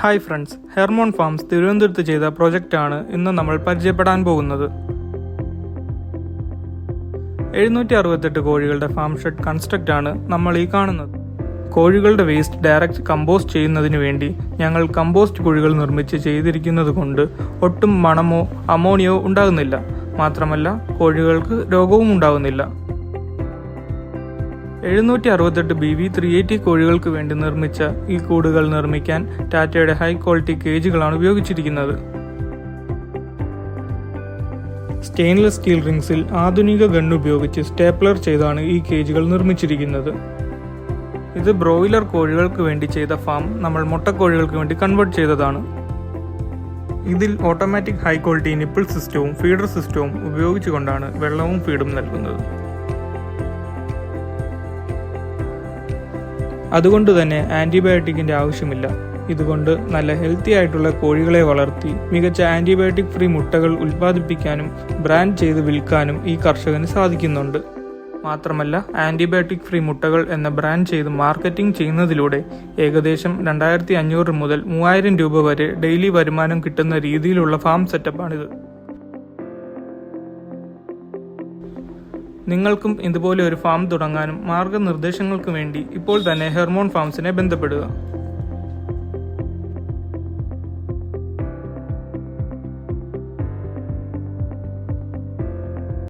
Hi friends Hermon farms തിരുവനന്തപുരത്ത് ചെയ്ത പ്രൊജക്റ്റാണ് ഇന്ന് നമ്മൾ പരിചയപ്പെടാൻ പോകുന്നത്. എഴുന്നൂറ്റി അറുപത്തെട്ട് കോഴികളുടെ ഫാം ഷെഡ് കൺസ്ട്രക്റ്റ് ആണ് നമ്മൾ ഈ കാണുന്നത്. കോഴികളുടെ വേസ്റ്റ് ഡയറക്റ്റ് കമ്പോസ്റ്റ് ചെയ്യുന്നതിന് വേണ്ടി ഞങ്ങൾ കമ്പോസ്റ്റ് കുഴികൾ നിർമ്മിച്ച് ചെയ്തിരിക്കുന്നത് കൊണ്ട് ഒട്ടും മണമോ അമോണിയോ ഉണ്ടാകുന്നില്ല. മാത്രമല്ല കോഴികൾക്ക് രോഗവും ഉണ്ടാകുന്നില്ല. എഴുന്നൂറ്റി അറുപത്തെട്ട് ബി വി ത്രീ എയ്റ്റി കോഴികൾക്ക് വേണ്ടി നിർമ്മിച്ച ഈ കൂടുകൾ നിർമ്മിക്കാൻ ടാറ്റയുടെ ഹൈ ക്വാളിറ്റി കേജുകളാണ് ഉപയോഗിച്ചിരിക്കുന്നത്. സ്റ്റെയിൻലെസ് സ്റ്റീൽ റിങ്സിൽ ആധുനിക ഗൺ ഉപയോഗിച്ച് സ്റ്റേപ്ലർ ചെയ്താണ് ഈ കേജുകൾ നിർമ്മിച്ചിരിക്കുന്നത്. ഇത് ബ്രോയിലർ കോഴികൾക്ക് വേണ്ടി ചെയ്ത ഫാം നമ്മൾ മുട്ടക്കോഴികൾക്ക് വേണ്ടി കൺവേർട്ട് ചെയ്തതാണ്. ഇതിൽ ഓട്ടോമാറ്റിക് ഹൈ ക്വാളിറ്റി നിപ്പിൾ സിസ്റ്റവും ഫീഡർ സിസ്റ്റവും ഉപയോഗിച്ചുകൊണ്ടാണ് വെള്ളവും ഫീഡും നൽകുന്നത്. അതുകൊണ്ട് തന്നെ ആന്റിബയോട്ടിക്കിന്റെ ആവശ്യമില്ല. ഇതുകൊണ്ട് നല്ല ഹെൽത്തി ആയിട്ടുള്ള കോഴികളെ വളർത്തി മികച്ച ആന്റിബയോട്ടിക് ഫ്രീ മുട്ടകൾ ഉൽപ്പാദിപ്പിക്കാനും ബ്രാൻഡ് ചെയ്ത് വിൽക്കാനും ഈ കർഷകന് സാധിക്കുന്നുണ്ട്. മാത്രമല്ല ആന്റിബയോട്ടിക് ഫ്രീ മുട്ടകൾ എന്ന ബ്രാൻഡ് ചെയ്ത് മാർക്കറ്റിംഗ് ചെയ്യുന്നതിലൂടെ ഏകദേശം രണ്ടായിരത്തി അഞ്ഞൂറ് മുതൽ മൂവായിരം രൂപ വരെ ഡെയിലി വരുമാനം കിട്ടുന്ന രീതിയിലുള്ള ഫാം സെറ്റപ്പാണിത്. നിങ്ങൾക്കും ഇതുപോലെ ഒരു ഫാം തുടങ്ങാനും മാർഗനിർദ്ദേശങ്ങൾക്കും വേണ്ടി ഇപ്പോൾ തന്നെ ഹെർമോൺ ഫാംസിനെ ബന്ധപ്പെടുക.